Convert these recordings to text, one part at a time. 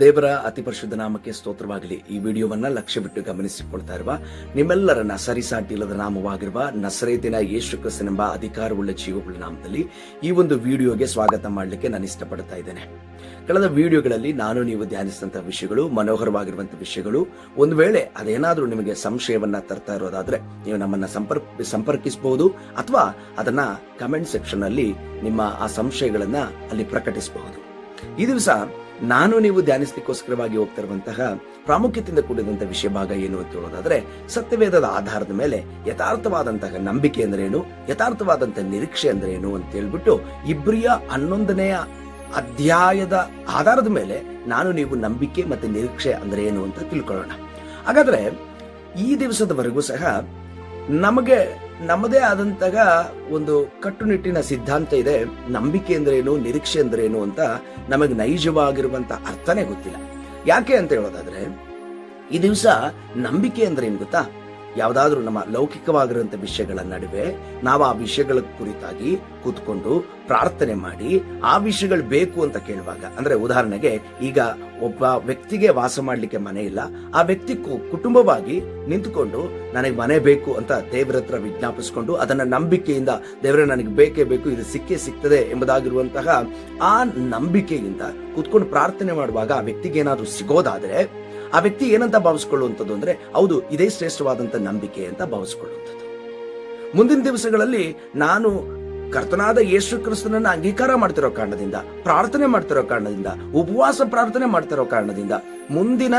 ದೇವರ ಅತಿ ಪರಿಶುದ್ಧ ನಾಮಕ್ಕೆ ಸ್ತೋತ್ರವಾಗಲಿ. ಈ ವಿಡಿಯೋವನ್ನ ಲಕ್ಷ್ಯ ಬಿಟ್ಟು ಗಮನಿಸಿಕೊಳ್ತಾ ಇರುವ ನಿಮ್ಮೆಲ್ಲರನ್ನ ಸರಿಸಾಟಿ ಇಲ್ಲದ ನಾಮವಾಗಿರುವ ನಸರೇತಿನ ಯೇಸು ಕ್ರಿಸ್ತನೆಂಬ ಅಧಿಕಾರವುಳ್ಳ ಜೀವಗಳ ನಾಮದಲ್ಲಿ ಈ ಒಂದು ವಿಡಿಯೋಗೆ ಸ್ವಾಗತ ಮಾಡಲಿಕ್ಕೆ ನಾನು ಇಷ್ಟಪಡ್ತಾ ಇದ್ದೇನೆ. ಕಳೆದ ವಿಡಿಯೋಗಳಲ್ಲಿ ನಾನು ನೀವು ಧ್ಯಾನಿಸಿದಂತಹ ವಿಷಯಗಳು ಮನೋಹರವಾಗಿರುವಂತಹ ವಿಷಯಗಳು, ಒಂದು ವೇಳೆ ಅದೇನಾದರೂ ನಿಮಗೆ ಸಂಶಯವನ್ನ ತರ್ತಾ ಇರೋದಾದ್ರೆ ನೀವು ನಮ್ಮನ್ನ ಸಂಪರ್ಕ ಸಂಪರ್ಕಿಸಬಹುದು ಅಥವಾ ಅದನ್ನ ಕಮೆಂಟ್ ಸೆಕ್ಷನ್ ಅಲ್ಲಿ ನಿಮ್ಮ ಆ ಸಂಶಯಗಳನ್ನ ಅಲ್ಲಿ ಪ್ರಕಟಿಸಬಹುದು ಈ ದಿವಸ ನಾನು ನೀವು ಧ್ಯಾನಿಸಲಿಕ್ಕೋಸ್ಕರವಾಗಿ ಹೋಗ್ತಿರುವಂತಹ ಪ್ರಾಮುಖ್ಯತೆಯಿಂದ ಕೂಡಿದಂತಹ ವಿಷಯ ಭಾಗ ಏನು ಅಂತ ಹೇಳೋದಾದ್ರೆ, ಸತ್ಯವೇದದ ಆಧಾರದ ಮೇಲೆ ಯಥಾರ್ಥವಾದಂತಹ ನಂಬಿಕೆ ಅಂದ್ರೇನು ಯಥಾರ್ಥವಾದಂತಹ ನಿರೀಕ್ಷೆ ಅಂದ್ರೇನು ಅಂತ ಹೇಳ್ಬಿಟ್ಟು ಇಬ್ರಿಯ ಹನ್ನೊಂದನೆಯ ಅಧ್ಯಾಯದ ಆಧಾರದ ಮೇಲೆ ನಾನು ನೀವು ನಂಬಿಕೆ ಮತ್ತೆ ನಿರೀಕ್ಷೆ ಅಂದ್ರೆ ಏನು ಅಂತ ತಿಳ್ಕೊಳ್ಳೋಣ. ಹಾಗಾದ್ರೆ ಈ ದಿವಸದವರೆಗೂ ಸಹ ನಮಗೆ ನಮ್ಮದೇ ಆದಂತಾಗ ಒಂದು ಕಟ್ಟುನಿಟ್ಟಿನ ಸಿದ್ಧಾಂತ ಇದೆ. ನಂಬಿಕೆ ಅಂದ್ರೇನು, ನಿರೀಕ್ಷೆ ಅಂದ್ರೇನು ಅಂತ ನಮಗೆ ನೈಜವಾಗಿರುವಂತ ಅರ್ಥನೇ ಗೊತ್ತಿಲ್ಲ. ಯಾಕೆ ಅಂತ ಹೇಳೋದಾದ್ರೆ, ಈ ದಿವಸ ನಂಬಿಕೆ ಅಂದ್ರೆ ಏನ್ ಗೊತ್ತಾ? ಯಾವ್ದಾದ್ರೂ ನಮ್ಮ ಲೌಕಿಕವಾಗಿರುವಂಥ ವಿಷಯಗಳ ನಡುವೆ ನಾವು ಆ ವಿಷಯಗಳ ಕುರಿತಾಗಿ ಕೂತ್ಕೊಂಡು ಪ್ರಾರ್ಥನೆ ಮಾಡಿ ಆ ವಿಷಯಗಳು ಬೇಕು ಅಂತ ಕೇಳುವಾಗ, ಅಂದ್ರೆ ಉದಾಹರಣೆಗೆ ಈಗ ಒಬ್ಬ ವ್ಯಕ್ತಿಗೆ ವಾಸ ಮಾಡಲಿಕ್ಕೆ ಮನೆ ಇಲ್ಲ, ಆ ವ್ಯಕ್ತಿ ಕುಟುಂಬವಾಗಿ ನಿಂತ್ಕೊಂಡು ನನಗೆ ಮನೆ ಬೇಕು ಅಂತ ದೇವರ ಹತ್ರ ವಿಜ್ಞಾಪಿಸ್ಕೊಂಡು ಅದನ್ನ ನಂಬಿಕೆಯಿಂದ ದೇವರ ನನಗೆ ಬೇಕೇ ಬೇಕು, ಇದು ಸಿಕ್ಕೇ ಸಿಗ್ತದೆ ಎಂಬುದಾಗಿರುವಂತಹ ಆ ನಂಬಿಕೆಯಿಂದ ಕೂತ್ಕೊಂಡು ಪ್ರಾರ್ಥನೆ ಮಾಡುವಾಗ ಆ ವ್ಯಕ್ತಿಗೆ ಏನಾದರೂ ಸಿಗೋದಾದ್ರೆ ಆ ವ್ಯಕ್ತಿ ಏನಂತ ಭಾವಿಸ್ಕೊಳ್ಳುವಂಥದ್ದು ಅಂದ್ರೆ, ಹೌದು, ಇದೇ ಶ್ರೇಷ್ಠವಾದಂತ ನಂಬಿಕೆ ಅಂತ ಭಾವಿಸ್ಕೊಳ್ಳುವಂಥದ್ದು. ಮುಂದಿನ ದಿವಸಗಳಲ್ಲಿ ನಾನು ಕರ್ತನಾದ ಯೇಸು ಕ್ರಿಸ್ತನನ್ನು ಅಂಗೀಕಾರ ಮಾಡ್ತಿರೋ ಕಾರಣದಿಂದ, ಪ್ರಾರ್ಥನೆ ಮಾಡ್ತಿರೋ ಕಾರಣದಿಂದ, ಉಪವಾಸ ಪ್ರಾರ್ಥನೆ ಮಾಡ್ತಿರೋ ಕಾರಣದಿಂದ, ಮುಂದಿನ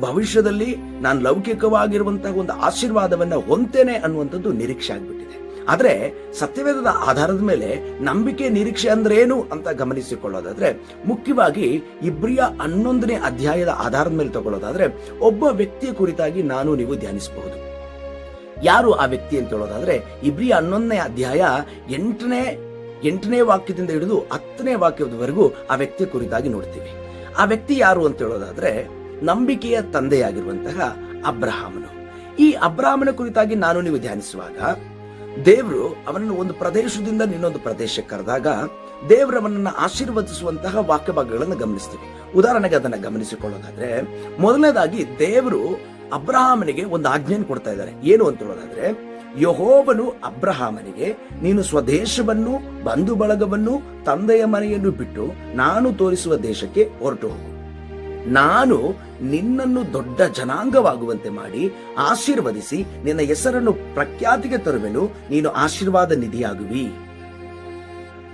ಭವಿಷ್ಯದಲ್ಲಿ ನಾನು ಲೌಕಿಕವಾಗಿರುವಂತಹ ಒಂದು ಆಶೀರ್ವಾದವನ್ನು ಹೊಂತೇನೆ ಅನ್ನುವಂಥದ್ದು ನಿರೀಕ್ಷೆ ಆಗ್ಬಿಟ್ಟಿದೆ. ಆದ್ರೆ ಸತ್ಯವೇದದ ಆಧಾರದ ಮೇಲೆ ನಂಬಿಕೆ ನಿರೀಕ್ಷೆ ಅಂದ್ರೆ ಏನು ಅಂತ ಗಮನಿಸಿಕೊಳ್ಳೋದಾದ್ರೆ, ಮುಖ್ಯವಾಗಿ ಇಬ್ರಿಯ ಹನ್ನೊಂದನೇ ಅಧ್ಯಾಯದ ಆಧಾರದ ಮೇಲೆ ತಗೊಳ್ಳೋದಾದ್ರೆ, ಒಬ್ಬ ವ್ಯಕ್ತಿಯ ಕುರಿತಾಗಿ ನಾನು ನೀವು ಧ್ಯಾನಿಸಬಹುದು. ಯಾರು ಆ ವ್ಯಕ್ತಿ ಅಂತ ಹೇಳೋದಾದ್ರೆ, ಇಬ್ರಿಯ ಹನ್ನೊಂದನೇ ಅಧ್ಯಾಯ ಎಂಟನೇ ಎಂಟನೇ ವಾಕ್ಯದಿಂದ ಹಿಡಿದು ಹತ್ತನೇ ವಾಕ್ಯದವರೆಗೂ ಆ ವ್ಯಕ್ತಿಯ ಕುರಿತಾಗಿ ನೋಡ್ತೀವಿ. ಆ ವ್ಯಕ್ತಿ ಯಾರು ಅಂತ ಹೇಳೋದಾದ್ರೆ, ನಂಬಿಕೆಯ ತಂದೆಯಾಗಿರುವಂತಹ ಅಬ್ರಹಾಮನು. ಈ ಅಬ್ರಾಹ್ಮನ ಕುರಿತಾಗಿ ನಾನು ನೀವು ಧ್ಯಾನಿಸುವಾಗ ದೇವರು ಅವನನ್ನು ಒಂದು ಪ್ರದೇಶದಿಂದ ಇನ್ನೊಂದು ಪ್ರದೇಶಕ್ಕೆ ಕರೆದಾಗ ದೇವರವನನ್ನ ಆಶೀರ್ವದಿಸುವಂತಹ ವಾಕ್ಯ ಭಾಗಗಳನ್ನು ಗಮನಿಸ್ತೀವಿ. ಉದಾಹರಣೆಗೆ ಅದನ್ನು ಗಮನಿಸಿಕೊಳ್ಳೋದಾದ್ರೆ, ಮೊದಲನೇದಾಗಿ ದೇವರು ಅಬ್ರಹಾಮನಿಗೆ ಒಂದು ಆಜ್ಞೆಯನ್ನು ಕೊಡ್ತಾ ಇದ್ದಾರೆ. ಏನು ಅಂತ ಹೇಳೋದಾದ್ರೆ, ಯಹೋವನು ಅಬ್ರಹಾಮನಿಗೆ, ನೀನು ಸ್ವದೇಶವನ್ನು, ಬಂಧು ಬಳಗವನ್ನು, ತಂದೆಯ ಮನೆಯನ್ನು ಬಿಟ್ಟು ನಾನು ತೋರಿಸುವ ದೇಶಕ್ಕೆ ಹೊರಟು ಹೋಗು. ನಾನು ನಿನ್ನನ್ನು ದೊಡ್ಡ ಜನಾಂಗವಾಗುವಂತೆ ಮಾಡಿ ಆಶೀರ್ವದಿಸಿ ನಿನ್ನ ಹೆಸರನ್ನು ಪ್ರಖ್ಯಾತಿಗೆ ತರುವೆನು, ನೀನು ಆಶೀರ್ವಾದ ನಿಧಿಯಾಗುವಿ.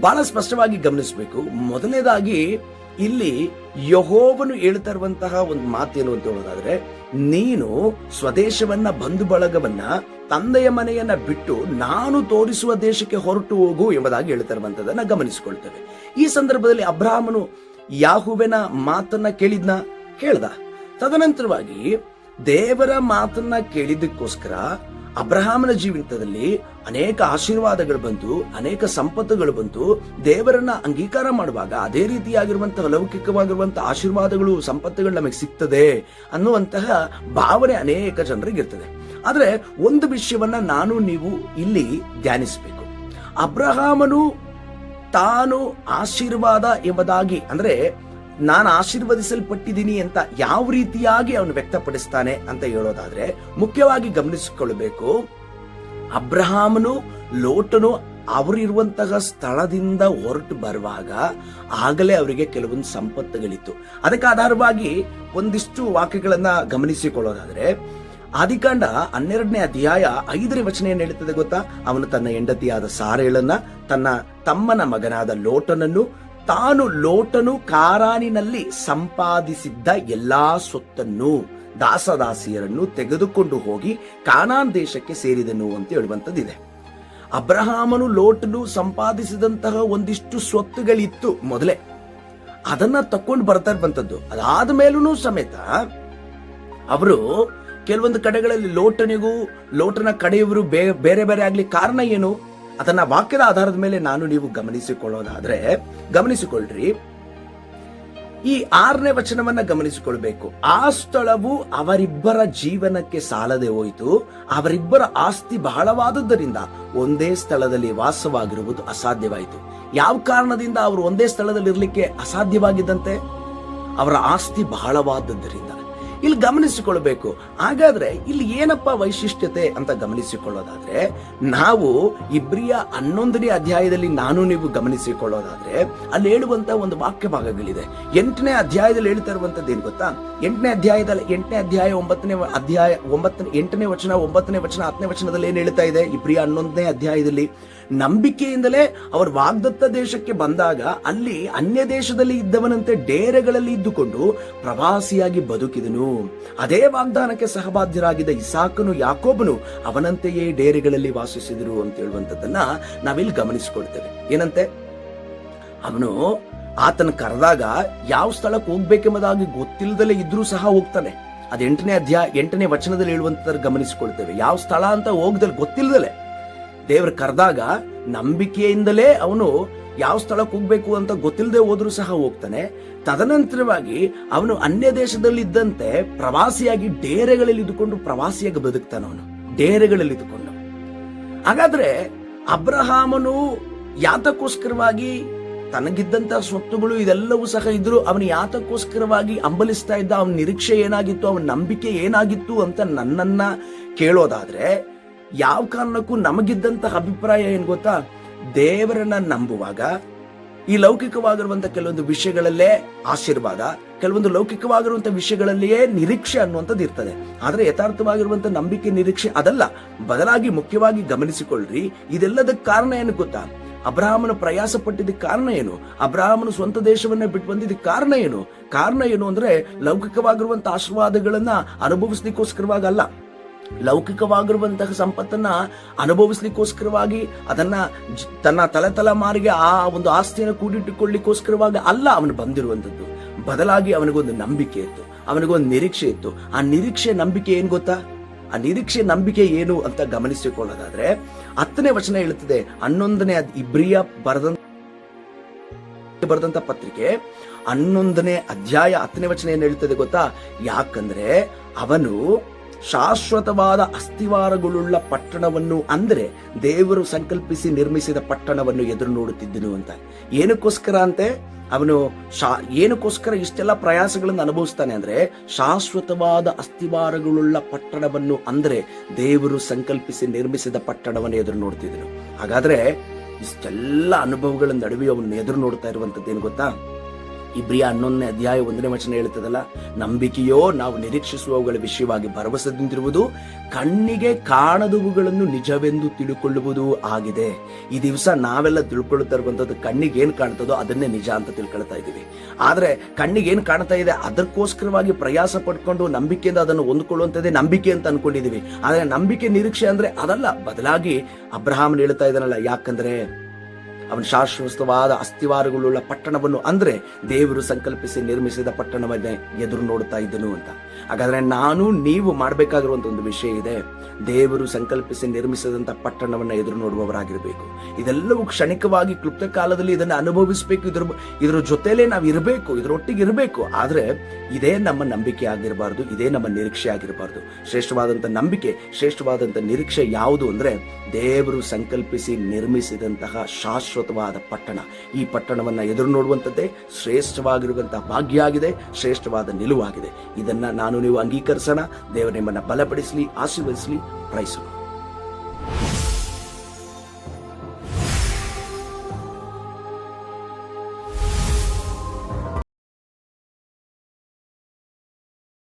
ಬಹಳ ಸ್ಪಷ್ಟವಾಗಿ ಗಮನಿಸಬೇಕು. ಮೊದಲನೇದಾಗಿ, ಇಲ್ಲಿ ಯಹೋವನು ಹೇಳ್ತಾ ಇರುವಂತಹ ಒಂದು ಮಾತೇನು ಅಂತ ಹೇಳೋದಾದ್ರೆ, ನೀನು ಸ್ವದೇಶವನ್ನ, ಬಂಧು ಬಳಗವನ್ನ, ತಂದೆಯ ಮನೆಯನ್ನ ಬಿಟ್ಟು ನಾನು ತೋರಿಸುವ ದೇಶಕ್ಕೆ ಹೊರಟು ಹೋಗು ಎಂಬುದಾಗಿ ಹೇಳ್ತಾ ಇರುವಂತದನ್ನ ಗಮನಿಸಿಕೊಳ್ತೇವೆ. ಈ ಸಂದರ್ಭದಲ್ಲಿ ಅಬ್ರಾಹ್ಮನು ಯಾಹುವೆನ ಮಾತನ್ನ ಕೇಳಿದ್ನ? ಕೇಳ್ದ. ತದನಂತರವಾಗಿ ದೇವರ ಮಾತನ್ನ ಕೇಳಿದ್ದಕ್ಕೋಸ್ಕರ ಅಬ್ರಹಾಮನ ಜೀವಿತದಲ್ಲಿ ಅನೇಕ ಆಶೀರ್ವಾದಗಳು ಬಂತು ಅನೇಕ ಸಂಪತ್ತುಗಳು ಬಂತು ದೇವರನ್ನ ಅಂಗೀಕಾರ ಮಾಡುವಾಗ ಅದೇ ರೀತಿಯಾಗಿರುವಂತಹ ಲೌಕಿಕವಾಗಿರುವಂತಹ ಆಶೀರ್ವಾದಗಳು, ಸಂಪತ್ತುಗಳು ನಮಗೆ ಸಿಗ್ತದೆ ಅನ್ನುವಂತಹ ಭಾವನೆ ಅನೇಕ ಜನರಿಗೆ ಇರ್ತದೆ ಆದ್ರೆ ಒಂದು ವಿಷಯವನ್ನ ನಾನು ನೀವು ಇಲ್ಲಿ ಧ್ಯಾನಿಸಬೇಕು. ಅಬ್ರಹಾಮನು ತಾನು ಆಶೀರ್ವಾದ ಎಂಬುದಾಗಿ, ಅಂದ್ರೆ ನಾನು ಆಶೀರ್ವದಿಸಲ್ಪಟ್ಟಿದ್ದೀನಿ ಅಂತ ಯಾವ ರೀತಿಯಾಗಿ ಅವನು ವ್ಯಕ್ತಪಡಿಸ್ತಾನೆ ಅಂತ ಹೇಳೋದಾದ್ರೆ, ಮುಖ್ಯವಾಗಿ ಗಮನಿಸಿಕೊಳ್ಳಬೇಕು. ಅಬ್ರಹಾಮನು ಲೋಟನು ಅವರಿರುವಂತಹ ಸ್ಥಳದಿಂದ ಹೊರಟು ಬರುವಾಗ ಆಗಲೇ ಅವರಿಗೆ ಕೆಲವೊಂದು ಸಂಪತ್ತುಗಳಿತ್ತು. ಅದಕ್ಕೆ ಆಧಾರವಾಗಿ ಒಂದಿಷ್ಟು ವಾಕ್ಯಗಳನ್ನ ಗಮನಿಸಿಕೊಳ್ಳೋದಾದ್ರೆ ಆದಿಕಾಂಡ ಹನ್ನೆರಡನೇ ಅಧ್ಯಾಯ ಐದರ ವಚನ ಏನು ಹೇಳುತ್ತದೆ ಗೊತ್ತಾ? ಅವನು ತನ್ನ ಹೆಂಡತಿಯಾದ ಸಾರೇಳನ್ನ, ತನ್ನ ತಮ್ಮನ ಮಗನಾದ ಲೋಟನನ್ನು, ತಾನು ಲೋಟನು ಕಾರಾನಿನಲ್ಲಿ ಸಂಪಾದಿಸಿದ್ದ ಎಲ್ಲಾ ಸೊತ್ತನ್ನು ದಾಸದಾಸಿಯರನ್ನು ತೆಗೆದುಕೊಂಡು ಹೋಗಿ ಕಾನಾನ್ ದೇಶಕ್ಕೆ ಸೇರಿದನು ಅಂತ ಹೇಳುವಂತದ್ದಿದೆ ಅಬ್ರಹಾಮನು ಲೋಟನು ಸಂಪಾದಿಸಿದಂತಹ ಒಂದಿಷ್ಟು ಸ್ವತ್ತುಗಳಿತ್ತು ಮೊದಲೇ. ಅದನ್ನ ತಕೊಂಡು ಬರ್ತಾ ಇರುವಂಥದ್ದು. ಅದಾದ ಮೇಲೂ ಸಮೇತ, ಅವರು ಕೆಲವೊಂದು ಕಡೆಗಳಲ್ಲಿ ಲೋಟನಿಗೂ, ಲೋಟನ ಕಡೆಯವರು ಬೇರೆ ಬೇರೆ ಆಗ್ಲಿ ಕಾರಣ ಏನು? ಅದನ್ನ ವಾಕ್ಯದ ಆಧಾರದ ಮೇಲೆ ನಾನು ನೀವು ಗಮನಿಸಿಕೊಳ್ಳೋದಾದ್ರೆ ಗಮನಿಸಿಕೊಳ್ಳ್ರಿ ಈ ಆರನೇ ವಚನವನ್ನ ಗಮನಿಸಿಕೊಳ್ಬೇಕು. ಆ ಸ್ಥಳವು ಅವರಿಬ್ಬರ ಜೀವನಕ್ಕೆ ಸಾಲದೆ ಹೋಯಿತು. ಅವರಿಬ್ಬರ ಆಸ್ತಿ ಬಹಳವಾದದ್ದರಿಂದ ಒಂದೇ ಸ್ಥಳದಲ್ಲಿ ವಾಸವಾಗಿರುವುದು ಅಸಾಧ್ಯವಾಯಿತು. ಯಾವ ಕಾರಣದಿಂದ ಅವರು ಒಂದೇ ಸ್ಥಳದಲ್ಲಿ ಇರಲಿಕ್ಕೆ ಅಸಾಧ್ಯವಾಗಿದ್ದಂತೆ? ಅವರ ಆಸ್ತಿ ಬಹಳವಾದದ್ದರಿಂದ. ಇಲ್ಲಿ ಗಮನಿಸಿಕೊಳ್ಬೇಕು. ಹಾಗಾದ್ರೆ ಇಲ್ಲಿ ಏನಪ್ಪ ವೈಶಿಷ್ಟ್ಯತೆ ಅಂತ ಗಮನಿಸಿಕೊಳ್ಳೋದಾದ್ರೆ, ನಾವು ಇಬ್ರಿಯ ಹನ್ನೊಂದನೇ ಅಧ್ಯಾಯದಲ್ಲಿ ನಾನು ನೀವು ಗಮನಿಸಿಕೊಳ್ಳೋದಾದ್ರೆ, ಅಲ್ಲಿ ಹೇಳುವಂತ ಒಂದು ವಾಕ್ಯ ಭಾಗಗಳಿದೆ ಎಂಟನೇ ಅಧ್ಯಾಯದಲ್ಲಿ ಹೇಳ್ತಾ ಇರುವಂತದ್ದು ಏನ್ ಗೊತ್ತಾ? ಎಂಟನೇ ಅಧ್ಯಾಯದಲ್ಲಿ, ಎಂಟನೇ ಅಧ್ಯಾಯ ಒಂಬತ್ತನೇ ಅಧ್ಯಾಯ ಒಂಬತ್ತನೇ, ಎಂಟನೇ ವಚನ, ಒಂಬತ್ತನೇ ವಚನ, ಹತ್ತನೇ ವಚನದಲ್ಲಿ ಏನ್ ಹೇಳ್ತಾ ಇದೆ? ಇಬ್ರಿಯ ಹನ್ನೊಂದನೇ ಅಧ್ಯಾಯದಲ್ಲಿ. ನಂಬಿಕೆಯಿಂದಲೇ ಅವರು ವಾಗ್ದತ್ತ ದೇಶಕ್ಕೆ ಬಂದಾಗ ಅಲ್ಲಿ ಅನ್ಯ ದೇಶದಲ್ಲಿ ಇದ್ದವನಂತೆ ಡೇರೆಗಳಲ್ಲಿ ಇದ್ದುಕೊಂಡು ಪ್ರವಾಸಿಯಾಗಿ ಬದುಕಿದನು. ಅದೇ ವಾಗ್ದಾನಕ್ಕೆ ಸಹಬಾಧ್ಯರಾಗಿದ್ದ ಇಸಾಕನು ಯಾಕೋಬನು ಅವನಂತೆಯೇ ಡೇರೆಗಳಲ್ಲಿ ವಾಸಿಸಿದರು ಅಂತ ಹೇಳುವಂಥದ್ದನ್ನ ನಾವಿಲ್ಲಿ ಗಮನಿಸಿಕೊಳ್ತೇವೆ. ಏನಂತೆ? ಅವನು ಆತನ ಕರೆದಾಗ ಯಾವ ಸ್ಥಳಕ್ಕೆ ಹೋಗ್ಬೇಕೆಂಬುದಾಗಿ ಗೊತ್ತಿಲ್ಲದಲೇ ಇದ್ರೂ ಸಹ ಹೋಗ್ತಾನೆ. ಅದು ಎಂಟನೇ ಅಧ್ಯಾಯ, ಎಂಟನೇ ವಚನದಲ್ಲಿ ಹೇಳುವಂತ ಗಮನಿಸಿಕೊಳ್ತೇವೆ. ಯಾವ ಸ್ಥಳ ಅಂತ ಹೋಗ್ದಲ್ಲಿ ಗೊತ್ತಿಲ್ಲದಲೇ. ದೇವ್ರ ಕರೆದಾಗ ನಂಬಿಕೆಯಿಂದಲೇ ಅವನು ಯಾವ ಸ್ಥಳಕ್ಕೆ ಹೋಗ್ಬೇಕು ಅಂತ ಗೊತ್ತಿಲ್ಲದೆ ಹೋದ್ರೂ ಸಹ ಹೋಗ್ತಾನೆ. ತದನಂತರವಾಗಿ ಅವನು ಅನ್ಯ ದೇಶದಲ್ಲಿ ಇದ್ದಂತೆ ಪ್ರವಾಸಿಯಾಗಿ ಡೇರೆಗಳಲ್ಲಿ ಇದ್ದುಕೊಂಡು ಪ್ರವಾಸಿಯಾಗಿ ಬದುಕ್ತಾನ ಅವನು. ಡೇರೆಗಳಲ್ಲಿ ಇದ್ದುಕೊಂಡು. ಹಾಗಾದ್ರೆ ಅಬ್ರಹಾಮನು ಯಾತಕ್ಕೋಸ್ಕರವಾಗಿ ತನಗಿದ್ದಂತಹ ಸ್ವತ್ತುಗಳು ಇದೆಲ್ಲವೂ ಸಹ ಇದ್ರು ಅವನು ಯಾತಕ್ಕೋಸ್ಕರವಾಗಿ ಅಂಬಲಿಸ್ತಾ ಇದ್ದ ಅವನ ನಿರೀಕ್ಷೆ ಏನಾಗಿತ್ತು, ಅವನ ನಂಬಿಕೆ ಏನಾಗಿತ್ತು ಅಂತ ನನ್ನನ್ನ ಕೇಳೋದಾದ್ರೆ, ಯಾವ ಕಾರಣಕ್ಕೂ ನಮಗಿದ್ದಂತಹ ಅಭಿಪ್ರಾಯ ಏನ್ ಗೊತ್ತಾ? ದೇವರನ್ನ ನಂಬುವಾಗ, ಈ ಲೌಕಿಕವಾಗಿರುವಂತ ಕೆಲವೊಂದು ವಿಷಯಗಳಲ್ಲೇ ಆಶೀರ್ವಾದ, ಕೆಲವೊಂದು ಲೌಕಿಕವಾಗಿರುವಂತ ವಿಷಯಗಳಲ್ಲಿಯೇ ನಿರೀಕ್ಷೆ ಅನ್ನುವಂಥದ್ದು ಇರ್ತದೆ. ಆದರೆ ಯಥಾರ್ಥವಾಗಿರುವಂತ ನಂಬಿಕೆ, ನಿರೀಕ್ಷೆ ಅದಲ್ಲ. ಬದಲಾಗಿ ಮುಖ್ಯವಾಗಿ ಗಮನಿಸಿಕೊಳ್ಳ್ರಿ, ಇದೆಲ್ಲದಕ್ಕೆ ಕಾರಣ ಏನು ಗೊತ್ತಾ? ಅಬ್ರಾಹ್ಮನ ಪ್ರಯಾಸ ಪಟ್ಟಿದ್ದಕ್ಕೆ ಕಾರಣ ಏನು? ಅಬ್ರಾಹ್ಮನು ಸ್ವಂತ ದೇಶವನ್ನ ಬಿಟ್ಟು ಬಂದಿದ್ದಕ್ಕೆ ಕಾರಣ ಏನು? ಕಾರಣ ಏನು ಅಂದ್ರೆ ಲೌಕಿಕವಾಗಿರುವಂತ ಆಶೀರ್ವಾದಗಳನ್ನ ಅನುಭವಿಸ್ಲಿಕ್ಕೋಸ್ಕರವಾಗಲ್ಲ. ಲೌಕಿಕವಾಗಿರುವಂತಹ ಸಂಪತ್ತನ್ನ ಅನುಭವಿಸ್ಲಿಕ್ಕೋಸ್ಕರವಾಗಿ ಅದನ್ನ ತನ್ನ ತಲೆ ತಲೆಮಾರಿಗೆ ಆ ಒಂದು ಆಸ್ತಿಯನ್ನು ಕೂಡಿಟ್ಟುಕೊಳ್ಳಿಕ್ಕೋಸ್ಕರವಾಗಿ ಅಲ್ಲ ಅವನು ಬಂದಿರುವಂತದ್ದು ಬದಲಾಗಿ ಅವನಿಗೊಂದು ನಂಬಿಕೆ ಇತ್ತು. ಅವನಿಗೊಂದು ನಿರೀಕ್ಷೆ ಇತ್ತು. ಆ ನಿರೀಕ್ಷೆ ನಂಬಿಕೆ ಏನು ಗೊತ್ತಾ? ಆ ನಿರೀಕ್ಷೆ ನಂಬಿಕೆ ಏನು ಅಂತ ಗಮನಿಸಿಕೊಳ್ಳೋದಾದ್ರೆ ಹತ್ತನೇ ವಚನ ಹೇಳುತ್ತದೆ ಹನ್ನೊಂದನೇ ಇಬ್ರಿಯ ಬರೆದ ಬರೆದಂತ ಪತ್ರಿಕೆ, ಹನ್ನೊಂದನೇ ಅಧ್ಯಾಯ ಹತ್ತನೇ ವಚನ ಏನ್ ಹೇಳ್ತದೆ ಗೊತ್ತಾ? ಯಾಕಂದ್ರೆ ಅವನು ಶಾಶ್ವತವಾದ ಅಸ್ಥಿವಾರಗಳುಳ್ಳ ಪಟ್ಟಣವನ್ನು ಅಂದರೆ ದೇವರು ಸಂಕಲ್ಪಿಸಿ ನಿರ್ಮಿಸಿದ ಪಟ್ಟಣವನ್ನು ಎದುರು ನೋಡುತ್ತಿದ್ದನು ಅಂತ. ಏನಕ್ಕೋಸ್ಕರ ಅಂತೆ? ಅವನು ಶಾ, ಏನಕ್ಕೋಸ್ಕರ ಇಷ್ಟೆಲ್ಲ ಪ್ರಯಾಸಗಳನ್ನು ಅನುಭವಿಸ್ತಾನೆ ಅಂದರೆ ಶಾಶ್ವತವಾದ ಅಸ್ಥಿವಾರಗಳುಳ್ಳ ಪಟ್ಟಣವನ್ನು ಅಂದರೆ ದೇವರು ಸಂಕಲ್ಪಿಸಿ ನಿರ್ಮಿಸಿದ ಪಟ್ಟಣವನ್ನು ಎದುರು ನೋಡ್ತಿದ್ದನು ಹಾಗಾದ್ರೆ ಇಷ್ಟೆಲ್ಲ ಅನುಭವಗಳ ನಡುವೆ ಅವನು ಎದುರು ನೋಡ್ತಾ ಇರುವಂಥದ್ದು ಏನು ಗೊತ್ತಾ? ಇಬ್ರಿಯ ಹನ್ನೊಂದನೇ ಅಧ್ಯಾಯ ಒಂದನೇ ವಚನ ಹೇಳ್ತದಲ್ಲ ನಂಬಿಕೆಯೋ ನಾವು ನಿರೀಕ್ಷಿಸುವವುಗಳ ವಿಷಯವಾಗಿ ಭರವಸೆದಿಂದಿರುವುದು ಕಣ್ಣಿಗೆ ಕಾಣದವುಗಳನ್ನು ನಿಜವೆಂದು ತಿಳ್ಕೊಳ್ಳುವುದು ಆಗಿದೆ. ಈ ದಿವಸ ನಾವೆಲ್ಲ ತಿಳ್ಕೊಳ್ತಾ ಇರುವಂತದ್ದು ಕಣ್ಣಿಗೆ ಏನ್ ಕಾಣ್ತದೋ ಅದನ್ನೇ ನಿಜ ಅಂತ ತಿಳ್ಕೊಳ್ತಾ ಇದ್ದೀವಿ. ಆದ್ರೆ ಕಣ್ಣಿಗೆ ಏನ್ ಕಾಣ್ತಾ ಇದೆ ಅದಕ್ಕೋಸ್ಕರವಾಗಿ ಪ್ರಯಾಸ ಪಡ್ಕೊಂಡು ನಂಬಿಕೆಯಿಂದ ಅದನ್ನು ಹೊಂದ್ಕೊಳ್ಳುವಂಥದ್ದೇ ನಂಬಿಕೆ ಅಂತ ಅನ್ಕೊಂಡಿದೀವಿ ಆದ್ರೆ ನಂಬಿಕೆ ನಿರೀಕ್ಷೆ ಅಂದ್ರೆ ಅದಲ್ಲ, ಬದಲಾಗಿ ಅಬ್ರಹಾಮನ್ ಹೇಳ್ತಾ ಇದ್ದಾನಲ್ಲ, ಯಾಕಂದ್ರೆ ಅವನ ಶಾಶ್ವತವಾದ ಅಸ್ಥಿವಾರಗಳುಳ್ಳ ಪಟ್ಟಣವನ್ನು ಅಂದರೆ ದೇವರು ಸಂಕಲ್ಪಿಸಿ ನಿರ್ಮಿಸಿದ ಪಟ್ಟಣವನ್ನೇ ಎದುರು ನೋಡ್ತಾ ಇದ್ದನು ಅಂತ. ಹಾಗಾದರೆ ನಾನು, ನೀವು ಮಾಡಬೇಕಾಗಿರುವಂಥ ಒಂದು ವಿಷಯ ಇದೆ. ದೇವರು ಸಂಕಲ್ಪಿಸಿ ನಿರ್ಮಿಸಿದಂಥ ಪಟ್ಟಣವನ್ನು ಎದುರು ನೋಡುವವರಾಗಿರಬೇಕು. ಇದೆಲ್ಲವೂ ಕ್ಷಣಿಕವಾಗಿ ಕ್ಲುಪ್ತ ಕಾಲದಲ್ಲಿ ಇದನ್ನು ಅನುಭವಿಸಬೇಕು. ಇದ್ರ ಇದರ ಜೊತೆಲೇ ನಾವು ಇರಬೇಕು ಇದರೊಟ್ಟಿಗೆ ಇರಬೇಕು. ಆದರೆ ಇದೇ ನಮ್ಮ ನಂಬಿಕೆ ಆಗಿರಬಾರ್ದು, ಇದೇ ನಮ್ಮ ನಿರೀಕ್ಷೆ ಆಗಿರಬಾರ್ದು. ಶ್ರೇಷ್ಠವಾದಂಥ ನಂಬಿಕೆ ಶ್ರೇಷ್ಠವಾದಂಥ ನಿರೀಕ್ಷೆ ಯಾವುದು ಅಂದರೆ ದೇವರು ಸಂಕಲ್ಪಿಸಿ ನಿರ್ಮಿಸಿದಂತಹ ಶಾಶ್ವತವಾದ ಪಟ್ಟಣ. ಈ ಪಟ್ಟಣವನ್ನು ಎದುರು ನೋಡುವಂಥದ್ದೇ ಶ್ರೇಷ್ಠವಾಗಿರುವಂತಹ ಭಾಗ್ಯ ಆಗಿದೆ ಶ್ರೇಷ್ಠವಾದ ನಿಲುವಾಗಿದೆ. ಇದನ್ನು ನಾನು ನೀವು ಅಂಗೀಕರಿಸೋಣ, ದೇವರು ನಿಮ್ಮನ್ನು ಬಲಪಡಿಸಲಿ, ಆಶೀರ್ವದಿಸಲಿ. ரைசுமா